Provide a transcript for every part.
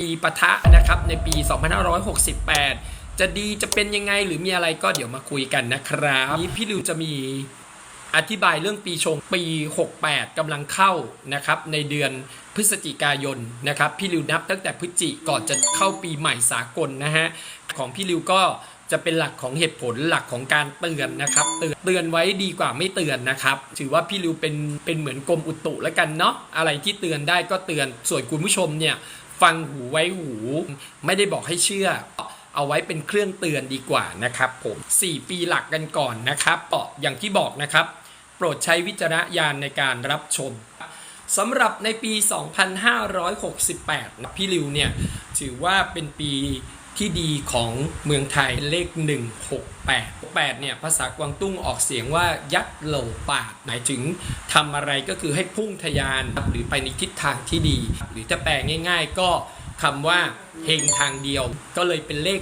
ปีปะทะนะครับในปี 2568 จะดีจะเป็นยังไงหรือมีอะไรก็เดี๋ยวมาคุยกันนะครับนี้พี่ริวจะมีอธิบายเรื่องปีชงปี 68กำลังเข้านะครับในเดือนพฤศจิกายนนะครับพี่ริวนับตั้งแต่พฤศจิก่อนจะเข้าปีใหม่สากลนะฮะของพี่ริวก็จะเป็นหลักของเหตุผลหลักของการเตือนนะครับ เตือนเตือนไว้ดีกว่าไม่เตือนนะครับ ถือว่าพี่ริวเป็นเป็นเหมือนกรมอุตุแล้วกันเนาะอะไรที่เตือนได้ก็เตือนส่วนคุณผู้ชมเนี่ย ฟังหูไว้หู ไม่ได้บอกให้เชื่อ เอาไว้เป็นเครื่องเตือนดีกว่านะครับผม 4 ปีหลักกันก่อนนะครับเปาะอย่างที่บอกนะครับ โปรดใช้วิจารณญาณในการรับชมสำหรับในปี 2568นะพี่ริวเนี่ย ถือว่าเป็นปี ที่ดีของเมืองไทยเลข 168 8เนี่ยภาษากวางตุ้งออกเสียงว่ายัดโหลปาดหมายถึงทำอะไรก็คือให้พุ่งทะยาน หรือไปในทิศทางที่ดี หรือถ้าแปลง่าย ๆ ก็คำว่าเฮงทางเดียว ก็เลยเป็นเลข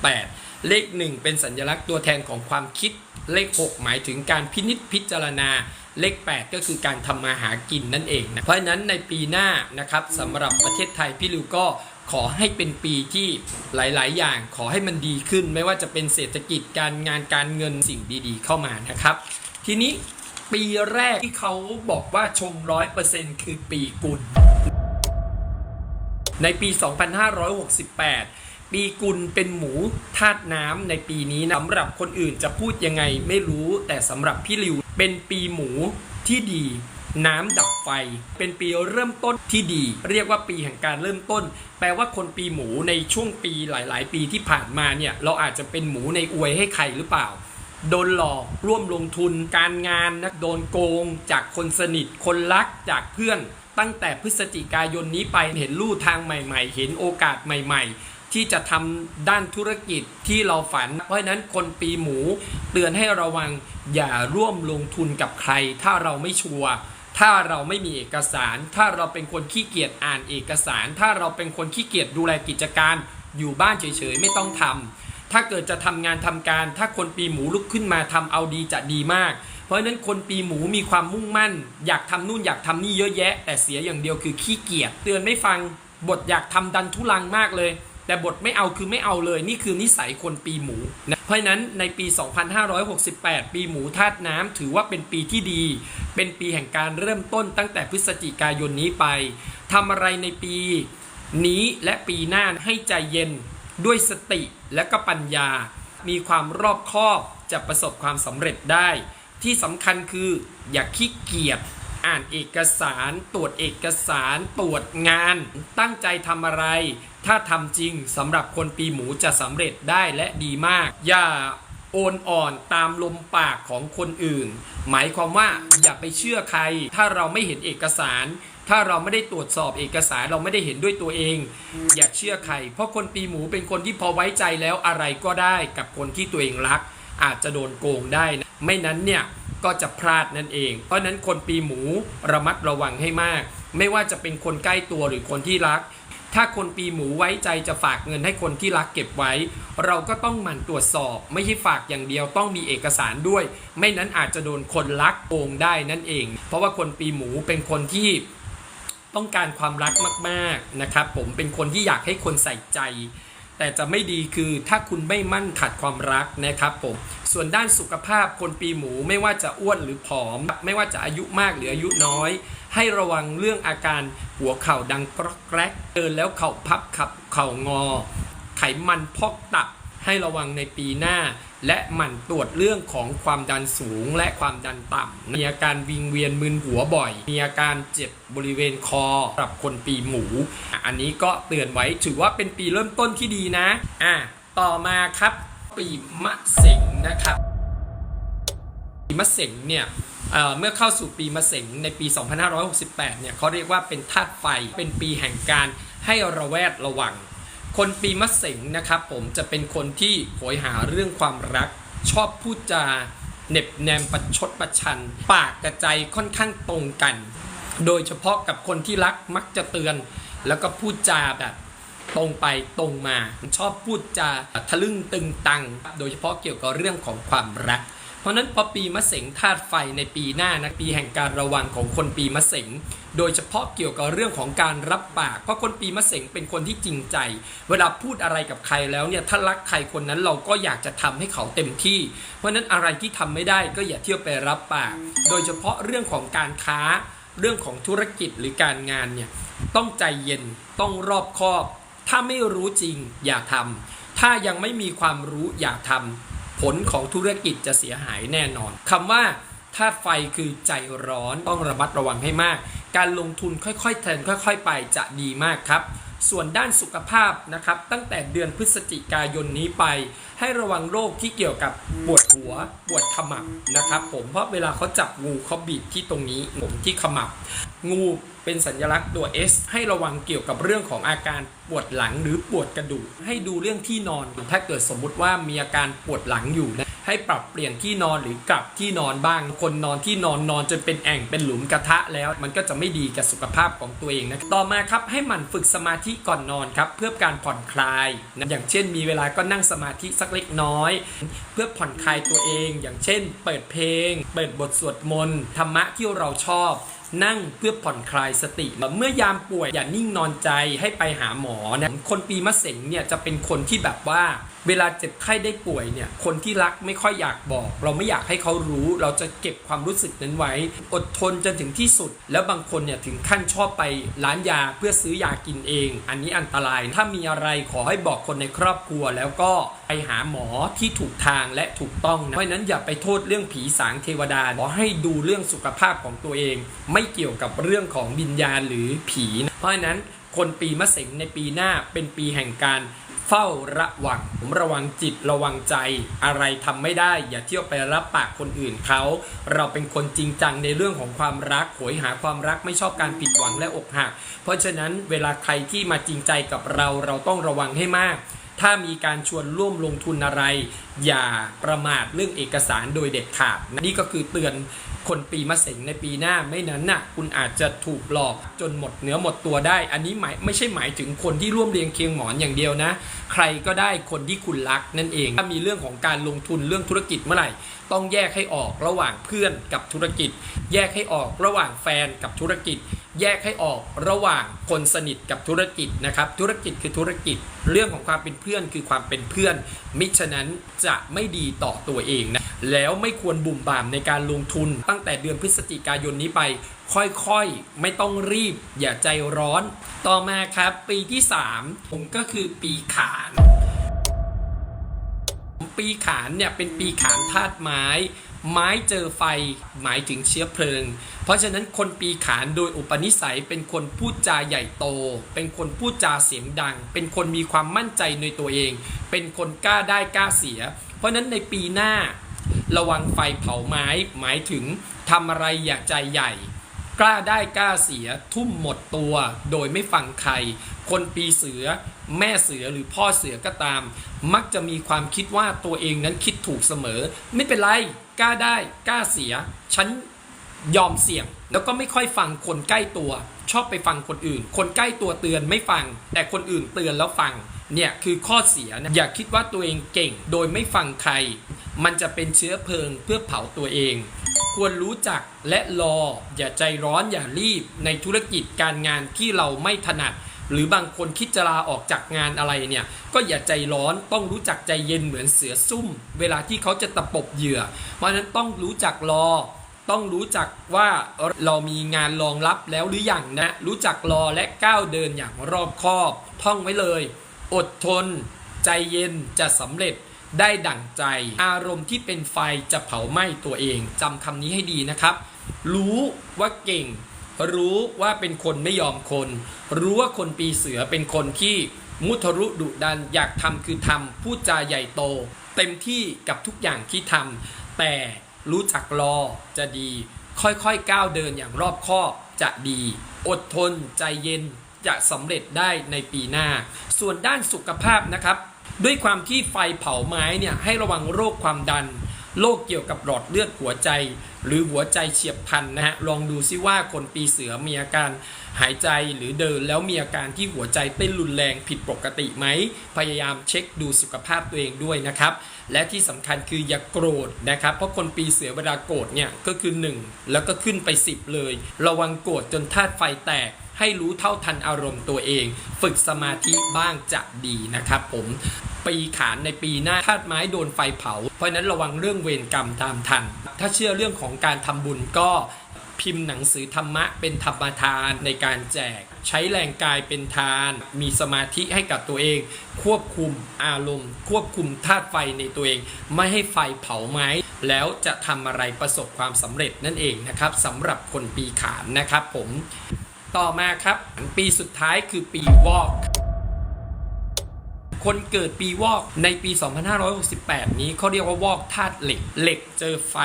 168 เลข 1 เป็นสัญลักษณ์ตัวแทนของความคิด เลข 6 หมายถึงการพินิษพิจารณาเลข 8 ก็คือการทำมาหากินนั่นเองนะเพราะฉะนั้นในปีหน้านะครับสำหรับประเทศไทยพี่ลิวก็ ขอให้เป็นปีที่หลาย ๆ อย่างขอให้มันดีขึ้น ไม่ว่าจะเป็นเศรษฐกิจการงานการเงินสิ่งดีๆ เข้ามานะครับ ทีนี้ปีแรกที่เขาบอกว่าชงร้อยเปอร์เซ็นต์คือปีกุล ในปี 2568 ปีกุลเป็นหมูธาตุน้ำในปีนี้นะสำหรับคนอื่นจะพูดยังไงไม่รู้แต่สำหรับพี่ลิวเป็นปีหมูที่ดี น้ำดับไฟ เป็นปีเริ่มต้นที่ดี เรียกว่าปีแห่งการเริ่มต้น แปลว่าคนปีหมูในช่วงปีหลาย ๆ ปีที่ผ่านมาเนี่ยเราอาจจะเป็นหมูในอวยให้ใครหรือเปล่า โดนหลอกร่วมลงทุนการงานนะโดนโกง จากคนสนิท คนรักจากเพื่อน ตั้งแต่พฤศจิกายนนี้ไปเห็นลู่ทางใหม่ ๆ เห็นโอกาสใหม่ ๆที่จะทำด้านธุรกิจที่เราฝัน เพราะฉะนั้นคนปีหมู เตือนให้ระวังอย่าร่วมลงทุนกับใคร ถ้าเราไม่ชัวร์ ถ้าเราไม่มีเอกสาร ถ้าเราเป็นคนขี้เกียจอ่านเอกสาร ถ้าเราเป็นคนขี้เกียจดูแลกิจการ อยู่บ้านเฉยๆไม่ต้องทำถ้าเกิดจะทำงานทำการ ถ้าคนปีหมูลุกขึ้นมาทำเอาดีจะดีมาก เพราะฉะนั้นคนปีหมูมีความมุ่งมั่น อยากทำนู่นอยากทำนี่เยอะแยะ แต่เสียอย่างเดียวคือขี้เกียจเตือนไม่ฟังบทอยากทำดันทุลังมากเลย แต่บทไม่เอาคือไม่เอาเลย นี่คือนิสัยคนปีหมูนะเพราะนั้นในปี 2568 ปีหมูธาตุน้ำถือว่าเป็นปีที่ดี เป็นปีแห่งการเริ่มต้นตั้งแต่พฤศจิกายนนี้ไปทำอะไรในปีนี้และปีหน้าให้ใจเย็นด้วยสติและก็ปัญญา มีความรอบคอบจะประสบความสำเร็จได้ ที่สำคัญคืออย่าขี้เกียจ อ่านเอกสาร ตรวจเอกสาร ตรวจงาน ตั้งใจทำอะไร ถ้าทำจริงสำหรับคนปีหมูจะสำเร็จได้และดีมาก อย่าโอนอ่อนตามลมปากของคนอื่น หมายความว่าอย่าไปเชื่อใคร ถ้าเราไม่เห็นเอกสาร ถ้าเราไม่ได้ตรวจสอบเอกสารเราไม่ได้เห็นด้วยตัวเอง อย่าเชื่อใคร เพราะคนปีหมูเป็นคนที่พอไว้ใจแล้วอะไรก็ได้กับคนที่ตัวเองรัก อาจจะโดนโกงได้นะไม่นั้นเนี่ย ก็จะพลาดนั่นเอง เพราะนั้นคนปีหมูระมัดระวังให้มาก ไม่ว่าจะเป็นคนใกล้ตัวหรือคนที่รัก ถ้าคนปีหมูไว้ใจจะฝากเงินให้คนที่รักเก็บไว้ เราก็ต้องหมั่นตรวจสอบ ไม่ใช่ฝากอย่างเดียวต้องมีเอกสารด้วย ไม่นั้นอาจจะโดนคนรักโกงได้นั่นเอง เพราะว่าคนปีหมูเป็นคนที่ต้องการความรักมาก ๆนะครับ ผมเป็นคนที่อยากให้คนใส่ใจ แต่จะไม่ดีคือถ้าคุณไม่มั่นขัดความรักนะครับผมส่วนด้านสุขภาพคนปีหมูไม่ว่าจะอ้วนหรือผอม ไม่ว่าจะอายุมากหรืออายุน้อย ให้ระวังเรื่องอาการหัวเข่าดังกรอกแกรกเดินแล้วเข่าพับขับเข่างอ ไขมันพอกตับ ให้ระวังในปีหน้า และหมั่นตรวจเรื่องของความดันสูงและความดันต่ำมีอาการวิงเวียนมึนหัวบ่อย มีอาการเจ็บบริเวณคอสำหรับคนปีหมู อันนี้ก็เตือนไว้ถือว่าเป็นปีเริ่มต้นที่ดีนะอะต่อมาครับปีมะเสงนะครับปีมะเสงเนี่ยเอ่อเมื่อเข้าสู่ปีมะเสงในปี 2568 เนี่ยเขาเรียกว่าเป็นธาตุไฟ เป็นปีแห่งการให้ระแวดระวัง คนปีมะเสงนะครับผมจะเป็นคนที่โหยหาเรื่องความรัก ชอบพูดจาเน็บแนมประชดประชัน ปากกระใจค่อนข้างตรงกัน โดยเฉพาะกับคนที่รักมักจะเตือน แล้วก็พูดจาแบบตรงไปตรงมา ชอบพูดจาทะลึ่งตึงตัง โดยเฉพาะเกี่ยวกับเรื่องของความรัก เพราะนั้นพอปีมะเสงธาตุไฟในปีหน้านะปีแห่งการระวังของคนปีมะเสงโดยเฉพาะเกี่ยวกับเรื่องของการรับปาก เพราะคนปีมะเสงเป็นคนที่จริงใจ เวลาพูดอะไรกับใครแล้วเนี่ยถ้ารักใครคนนั้นเราก็อยากจะทำให้เขาเต็มที่ เพราะฉะนั้นอะไรที่ทำไม่ได้ก็อย่าเที่ยวไปรับปาก โดยเฉพาะเรื่องของการค้าเรื่องของธุรกิจหรือการงานเนี่ยต้องใจเย็นต้องรอบคอบ ถ้าไม่รู้จริงอย่าทำถ้ายังไม่มีความรู้อย่าทำ ผลของธุรกิจจะเสียหายแน่นอนคำว่าธาตุไฟคือใจร้อนต้องระมัดระวังให้มาก การลงทุนค่อยๆแทนค่อย ๆ ไปจะดีมากครับ ส่วนด้านสุขภาพนะครับ ตั้งแต่เดือนพฤศจิกายนนี้ไป ให้ระวังโรคที่เกี่ยวกับปวดหัว ปวดขมับนะครับ ผมเพราะเวลาเขาจับงูเขาบีบที่ตรงนี้ผมที่ขมับ งูเป็นสัญลักษณ์ตัว S ให้ระวังเกี่ยวกับเรื่องของอาการปวดหลังหรือปวดกระดูก ให้ดูเรื่องที่นอน ถ้าเกิดสมมุติว่ามีอาการปวดหลังอยู่นะให้ปรับเปลี่ยนที่นอนหรือกลับที่นอนบ้าง คนนอนที่นอนนอนจนเป็นแอ่งเป็นหลุมกระทะแล้ว มันก็จะไม่ดีกับสุขภาพของตัวเองนะต่อมาครับให้มันฝึกสมาธิก่อนนอนครับเพื่อการผ่อนคลายนะอย่างเช่น มีเวลาก็นั่งสมาธิสักเล็กน้อย เพื่อผ่อนคลายตัวเอง อย่างเช่น เปิดเพลง เปิดบทสวดมนต์ธรรมะที่เราชอบ นั่งเพื่อผ่อนคลายสติ เมื่อยามป่วยอย่านิ่งนอนใจให้ไปหาหมอนะคนปีมะเส็งเนี่ยจะเป็นคนที่แบบว่า เวลาเจ็บไข้ได้ป่วยเนี่ยคนที่รักไม่ค่อยอยากบอก เราไม่อยากให้เขารู้ เราจะเก็บความรู้สึกนั้นไว้ อดทนจนถึงที่สุด แล้วบางคนเนี่ยถึงขั้นชอบไปร้านยาเพื่อซื้อยากินเอง อันนี้อันตรายถ้ามีอะไรขอให้บอกคนในครอบครัว แล้วก็ไปหาหมอที่ถูกทางและถูกต้องนะเพราะนั้นอย่าไปโทษเรื่องผีสางเทวดาขอให้ดูเรื่องสุขภาพของตัวเอง ไม่เกี่ยวกับเรื่องของวิญญาณหรือผีนะเพราะฉะนั้นคนปีมะเสงในปีหน้าเป็นปีแห่งการ เฝ้าระวังผมระวังจิตระวังใจ อะไรทำไม่ได้ อย่าเที่ยวไปรับปากคนอื่นเขา เราเป็นคนจริงจังในเรื่องของความรักโหยหาความรักไม่ชอบการผิดหวังและอกหัก เพราะฉะนั้นเวลาใครที่มาจริงใจกับเราเราต้องระวังให้มาก ถ้ามีการชวนร่วมลงทุนอะไร อย่าประมาทเรื่องเอกสารโดยเด็ดขาดนะนี่ก็คือเตือน คนปีมะเสงในปีหน้าไม่นั้นน่ะคุณอาจจะถูกหลอกจนหมดเนื้อหมดตัวได้ อันนี้หมายไม่ใช่หมายถึงคนที่ร่วมเรียงเคียงหมอนอย่างเดียวนะ ใครก็ได้คนที่คุณรักนั่นเอง ถ้ามีเรื่องของการลงทุนเรื่องธุรกิจเมื่อไหร่ ต้องแยกให้ออกระหว่างเพื่อนกับธุรกิจ แยกให้ออกระหว่างแฟนกับธุรกิจ แยกให้ออกระหว่างคนสนิทกับธุรกิจนะครับ ธุรกิจคือธุรกิจ เรื่องของความเป็นเพื่อนคือความเป็นเพื่อน มิฉะนั้นจะไม่ดีต่อตัวเองนะแล้วไม่ควรบุ่มบ่ามในการลงทุน ตั้งแต่เดือนพฤศจิกายนนี้ไป ค่อยๆ ไม่ต้องรีบ อย่าใจร้อน ต่อมาครับ ปีที่ 3 ผมก็คือปีขาน ปีขานเนี่ยเป็นปีขานธาตุไม้ ไม้เจอไฟหมายถึงเชื้อเพลิง เพราะฉะนั้นคนปีขานโดยอุปนิสัยเป็นคนพูดจาใหญ่โต เป็นคนพูดจาเสียงดัง เป็นคนมีความมั่นใจในตัวเอง เป็นคนกล้าได้กล้าเสีย เพราะฉะนั้นในปีหน้า ระวังไฟเผาไม้หมายถึงทำอะไรอย่าใจใหญ่ ล้าได้กล้าเสียทุ่มหมดตัว โดยไม่ฟังใคร คนปีเสือ แม่เสือหรือพ่อเสือก็ตาม มักจะมีความคิดว่าตัวเองนั้นคิดถูกเสมอ ไม่เป็นไรกล้าได้กล้าเสีย ฉันยอมเสี่ยง แล้วก็ไม่ค่อยฟังคนใกล้ตัว ชอบไปฟังคนอื่น คนใกล้ตัวเตือนไม่ฟัง แต่คนอื่นเตือนแล้วฟังเนี่ยคือข้อเสียนะอย่าคิดว่าตัวเองเก่ง โดยไม่ฟังใคร มันจะเป็นเชื้อเพลิงเพื่อเผาตัวเอง ควรรู้จักและรอ อย่าใจร้อนอย่ารีบ ในธุรกิจการงานที่เราไม่ถนัด หรือบางคนคิดจะลาออกจากงานอะไรเนี่ย ก็อย่าใจร้อนต้องรู้จักใจเย็นเหมือนเสือซุ่ม เวลาที่เขาจะตะปบเหยื่อ เพราะนั้นต้องรู้จักรอต้องรู้จักว่าเรามีงานรองรับแล้วหรืออยังนะ รู้จักรอและก้าวเดินอย่างรอบคอบ ท่องไว้เลย อดทน ใจเย็นจะสำเร็จ ได้ดั่งใจ อารมณ์ที่เป็นไฟจะเผาไหม้ตัวเองจำคำนี้ให้ดีนะครับ รู้ว่าเก่ง รู้ว่าเป็นคนไม่ยอมคน รู้ว่าคนปีเสือเป็นคนที่มุทะรุดุดันอยากทำคือทำพูดจาใหญ่โต เต็มที่กับทุกอย่างที่ทำแต่รู้จักรอจะดี ค่อยๆก้าวเดินอย่างรอบคอบจะดี อดทนใจเย็นจะสำเร็จได้ในปีหน้า ส่วนด้านสุขภาพนะครับ ด้วยความที่ไฟเผาไม้เนี่ยให้ระวังโรคความดัน โรคเกี่ยวกับหลอดเลือดหัวใจ หรือหัวใจเฉียบพลันนะฮะลองดูซิว่าคนปีเสือมีอาการหายใจหรือเดินแล้วมีอาการที่หัวใจเต้นรุนแรงผิดปกติไหม พยายามเช็คดูสุขภาพตัวเองด้วยนะครับ และที่สำคัญคืออย่าโกรธนะครับ เพราะคนปีเสือเวลาโกรธเนี่ยก็คือ 1 แล้วก็ขึ้นไป 10 เลย ระวังโกรธจนธาตุไฟแตกให้รู้เท่าทันอารมณ์ตัวเอง ฝึกสมาธิบ้างจะดีนะครับผมปีขานในปีหน้าธาตุไม้โดนไฟเผา เพราะนั้นระวังเรื่องเวรกรรมตามทัน ถ้าเชื่อเรื่องของการทำบุญก็พิมพ์หนังสือธรรมะเป็นธรรมทานในการแจก ใช้แรงกายเป็นทาน มีสมาธิให้กับตัวเอง ควบคุมอารมณ์ ควบคุมธาตุไฟในตัวเอง ไม่ให้ไฟเผาไหม้แล้วจะทำอะไรประสบความสำเร็จนั่นเองนะครับสำหรับคนปีขานนะครับผมต่อมาครับปีสุดท้ายคือปีวอกคนเกิดปีวอกในปี 2568 นี้เขาเรียกว่าวอกธาตุเหล็ก เหล็กเจอไฟ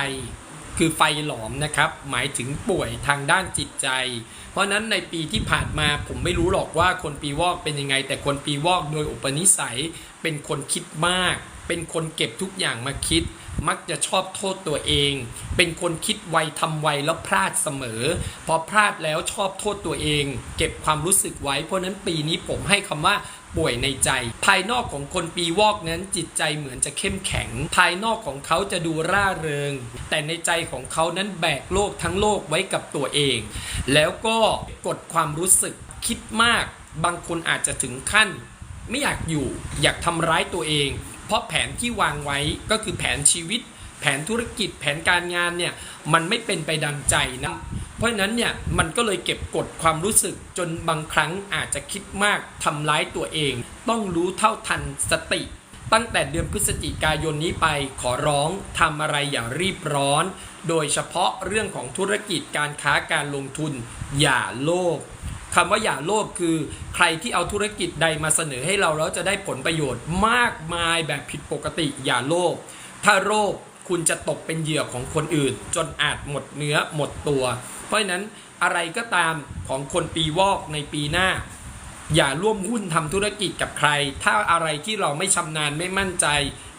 คือไฟหลอมนะครับ หมายถึงป่วยทางด้านจิตใจ เพราะนั้นในปีที่ผ่านมาผมไม่รู้หรอกว่าคนปีวอกเป็นยังไง แต่คนปีวอกโดยอุปนิสัยเป็นคนคิดมาก เป็นคนเก็บทุกอย่างมาคิด มักจะชอบโทษตัวเอง เป็นคนคิดไวทำไวแล้วพลาดเสมอ พอพลาดแล้วชอบโทษตัวเอง เก็บความรู้สึกไว้ เพราะฉะนั้นปีนี้ผมให้คำว่าป่วยในใจ ภายนอกของคนปีวอกนั้นจิตใจเหมือนจะเข้มแข็ง ภายนอกของเขาจะดูร่าเริง แต่ในใจของเขานั้นแบกโลกทั้งโลกไว้กับตัวเอง แล้วก็กดความรู้สึกคิดมาก บางคนอาจจะถึงขั้น ไม่อยากอยู่อยากทำร้ายตัวเอง เพราะแผนที่วางไว้ก็คือแผนชีวิต แผนธุรกิจ แผนการงานเนี่ยมันไม่เป็นไปดังใจนะเพราะฉะนั้นเนี่ยมันก็เลยเก็บกดความรู้สึกจนบางครั้งอาจจะคิดมากทำร้ายตัวเอง ต้องรู้เท่าทันสติ ตั้งแต่เดือนพฤศจิกายนนี้ไปขอร้องทำอะไรอย่ารีบร้อน โดยเฉพาะเรื่องของธุรกิจการค้าการลงทุน อย่าโลภ คำว่าอย่าโลภคือใครที่เอาธุรกิจใดมาเสนอให้เราแล้วจะได้ผลประโยชน์มากมายแบบผิดปกติอย่าโลภถ้าโลภคุณจะตกเป็นเหยื่อของคนอื่น จนอาจหมดเนื้อหมดตัว เพราะฉะนั้นอะไรก็ตามของคนปีวอกในปีหน้า อย่าร่วมหุ้นทำธุรกิจกับใคร ถ้าอะไรที่เราไม่ชำนาญไม่มั่นใจ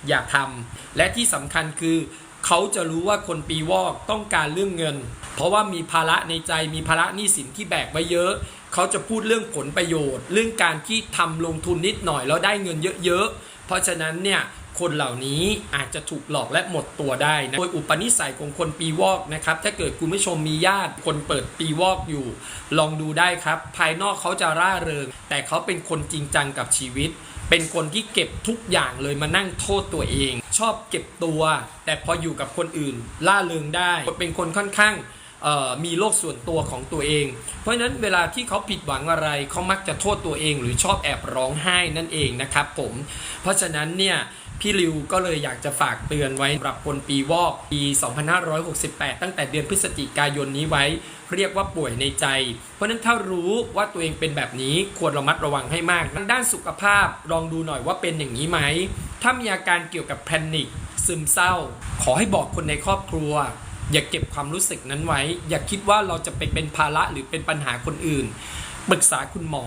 อย่าทำและที่สำคัญคือ เขาจะรู้ว่าคนปีวอกต้องการเรื่องเงิน เพราะว่ามีภาระในใจมีภาระหนี้สินที่แบกไว้เยอะ เขาจะพูดเรื่องผลประโยชน์ เรื่องการที่ทำลงทุนนิดหน่อยแล้วได้เงินเยอะๆ เพราะฉะนั้นเนี่ยคนเหล่านี้อาจจะถูกหลอกและหมดตัวได้นะโดยอุปนิสัยของคนปีวอกนะครับ ถ้าเกิดคุณผู้ชมมีญาติคนเปิดปีวอกอยู่ ลองดูได้ครับ ภายนอกเขาจะร่าเริง แต่เขาเป็นคนจริงจังกับชีวิต เป็นคนที่เก็บทุกอย่างเลยมานั่งโทษตัวเอง ชอบเก็บตัว แต่พออยู่กับคนอื่นล่าเริงได้ เป็นคนค่อนข้าง มีโลกส่วนตัวของตัวเอง เพราะฉะนั้นเวลาที่เขาผิดหวังอะไรเขามักจะโทษตัวเอง หรือชอบแอบร้องไห้นั่นเองนะครับผม เพราะฉะนั้นเนี่ยพี่ริวก็เลยอยากจะฝากเตือนไว้สำหรับคนปีวอกปี 2568 ตั้งแต่เดือนพฤศจิกายนนี้ไว้ เรียกว่าป่วยในใจ เพราะฉะนั้นถ้ารู้ว่าตัวเองเป็นแบบนี้ควรระมัดระวังให้มากทางด้านสุขภาพลองดูหน่อยว่าเป็นอย่างนี้ไหม ถ้ามีอาการเกี่ยวกับแพนิคซึมเศร้า ขอให้บอกคนในครอบครัว อย่าเก็บความรู้สึกนั้นไว้ อย่าคิดว่าเราจะไปเป็นภาระหรือเป็นปัญหาคนอื่น ปรึกษาคุณหมอ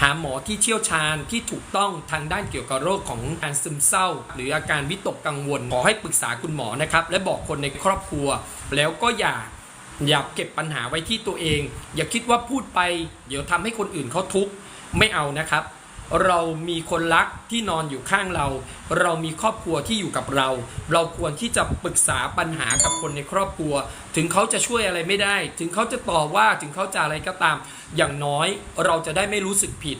หาหมอที่เชี่ยวชาญที่ถูกต้องทางด้านเกี่ยวกับโรคของการซึมเศร้า หรืออาการวิตกกังวล ขอให้ปรึกษาคุณหมอนะครับ และบอกคนในครอบครัว แล้วก็อย่าอย่าเก็บปัญหาไว้ที่ตัวเอง อย่าคิดว่าพูดไป เดี๋ยวทำให้คนอื่นเขาทุกข์ไม่เอานะครับ เรามีคนรักที่นอนอยู่ข้างเรา เรามีครอบครัวที่อยู่กับเรา เราควรที่จะปรึกษาปัญหากับคนในครอบครัว ถึงเขาจะช่วยอะไรไม่ได้ ถึงเขาจะต่อว่าถึงเขาจะอะไรก็ตาม อย่างน้อยเราจะได้ไม่รู้สึกผิด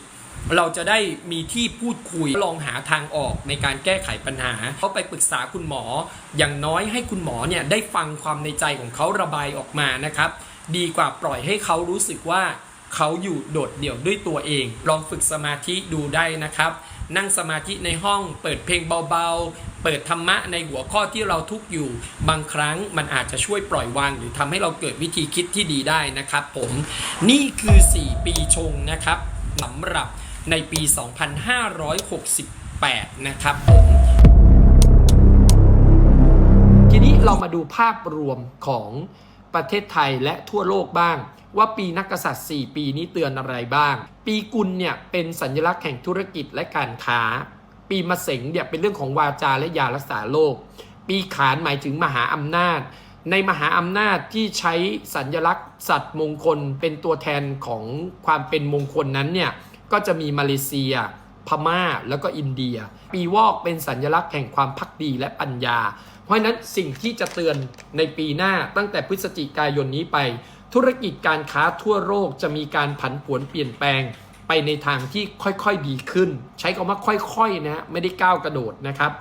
เราจะได้มีที่พูดคุยลองหาทางออกในการแก้ไขปัญหาเขาไปปรึกษาคุณหมอ อย่างน้อยให้คุณหมอเนี่ยได้ฟังความในใจของเขาระบายออกมานะครับ ดีกว่าปล่อยให้เขารู้สึกว่า เขาอยู่โดดเดี่ยวด้วยตัวเอง ลองฝึกสมาธิดูได้นะครับ นั่งสมาธิในห้องเปิดเพลงเบาๆ เปิดธรรมะในหัวข้อที่เราทุกข์อยู่ บางครั้งมันอาจจะช่วยปล่อยวาง หรือทำให้เราเกิดวิธีคิดที่ดีได้นะครับ ผมนี่คือ 4 ปีชงนะครับสำหรับในปี 2568 นะครับผมทีนี้เรามาดูภาพรวมของ ประเทศไทยและทั่วโลกบ้าง ว่าปีนักกษัตริย์ 4 ปีนี้เตือนอะไรบ้าง ปีกุลเนี่ยเป็นสัญลักษณ์แห่งธุรกิจและการค้า ปีมะเสงเนี่ยเป็นเรื่องของวาจาและยารักษาโรคปีขานหมายถึงมหาอำนาจ ในมหาอำนาจที่ใช้สัญลักษณ์สัตว์มงคลเป็นตัวแทนของความเป็นมงคลนั้นเนี่ยก็จะมีมาเลเซีย พม่าแล้วก็อินเดีย ปีวอกเป็นสัญลักษณ์แห่งความพักดีและปัญญา เพราะฉะนั้นสิ่งที่จะเตือนในปีหน้าตั้งแต่พฤศจิกายนนี้ไป ธุรกิจการค้าทั่วโลกจะมีการผันผวนเปลี่ยนแปลงไปในทางที่ค่อยๆดีขึ้น ใช้คำว่าค่อยๆนะฮะไม่ได้ก้าวกระโดดนะครับ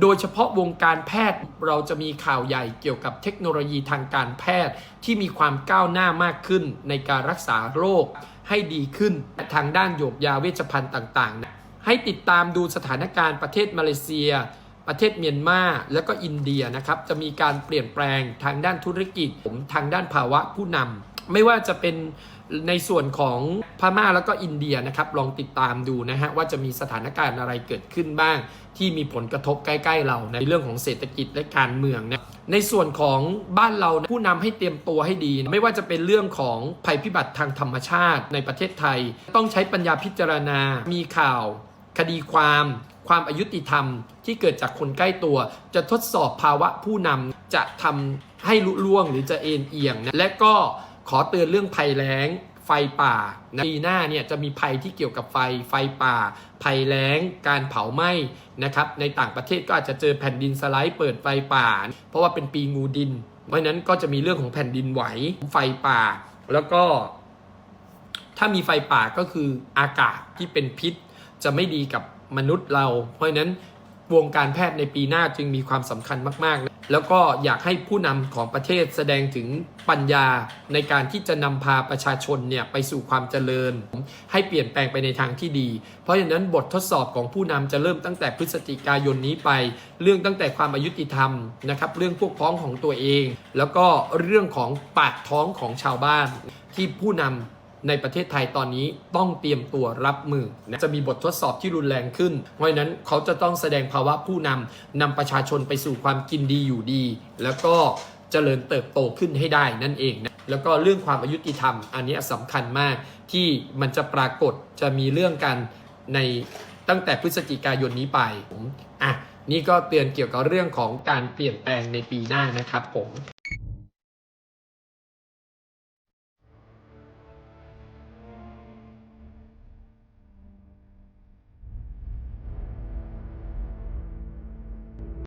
โดยเฉพาะวงการแพทย์เราจะมีข่าวใหญ่เกี่ยวกับเทคโนโลยีทางการแพทย์ที่มีความก้าวหน้ามากขึ้นในการรักษาโรคให้ดีขึ้นทางด้านโยกยาเวชภัณฑ์ต่างๆนะให้ติดตามดูสถานการณ์ประเทศมาเลเซีย ประเทศเมียนมาแล้วก็อินเดียนะครับจะมีการเปลี่ยนแปลงทางด้านธุรกิจผมทางด้านภาวะผู้นำไม่ว่าจะเป็นในส่วนของพม่าแล้วก็อินเดียนะครับลองติดตามดูนะฮะว่าจะมีสถานการณ์อะไรเกิดขึ้นบ้าง ที่มีผลกระทบใกล้ ๆ เราในเรื่องของเศรษฐกิจและการเมืองนะในส่วนของบ้านเราผู้นำให้เตรียมตัวให้ดี ไม่ว่าจะเป็นเรื่องของภัยพิบัติทางธรรมชาติในประเทศไทย ต้องใช้ปัญญาพิจารณา มีข่าว คดีความความอายุติธรรมที่เกิดจากคนใกล้ตัว จะทดสอบภาวะผู้นำจะทำให้ลุล่วงหรือจะเอ็นเอียงนะและก็ขอเตือนเรื่องภัยแล้งไฟป่านะปีหน้าเนี่ยจะมีภัยที่เกี่ยวกับไฟไฟป่า ภัยแล้งการเผาไหม้นะครับในต่างประเทศก็อาจจะเจอแผ่นดินสไลด์เปิดไฟป่า เพราะว่าเป็นปีงูดิน เพราะฉะนั้นก็จะมีเรื่องของแผ่นดินไหวไฟป่า แล้วก็ ถ้ามีไฟป่าก็คืออากาศที่เป็นพิษจะไม่ดีกับ มนุษย์เรา เพราะฉะนั้นวงการแพทย์ในปีหน้าจึงมีความสำคัญมาก ๆ แล้วก็อยากให้ผู้นำของประเทศแสดงถึงปัญญาในการที่จะนำพาประชาชนเนี่ยไปสู่ความเจริญ ให้เปลี่ยนแปลงไปในทางที่ดี เพราะฉะนั้นบททดสอบของผู้นำจะเริ่มตั้งแต่พฤศจิกายนนี้ไป เรื่องตั้งแต่ความอายุติธรรมนะครับเรื่องพวกพ้องของตัวเอง แล้วก็เรื่องของปากท้องของชาวบ้านที่ผู้นำ ในประเทศไทยตอนนี้ต้องเตรียมตัวรับมือนะจะมีบททดสอบที่รุนแรงขึ้น เพราะนั้นเขาจะต้องแสดงภาวะผู้นำนำประชาชนไปสู่ความกินดีอยู่ดี แล้วก็เจริญเติบโตขึ้นให้ได้นั่นเองนะแล้วก็เรื่องความอายุติธรรม อันนี้สำคัญมากที่มันจะปรากฏจะมีเรื่องกันในตั้งแต่พฤศจิกายนนี้ไปผมอะนี่ก็เตือนเกี่ยวกับเรื่องของการเปลี่ยนแปลงในปีหน้านะครับผม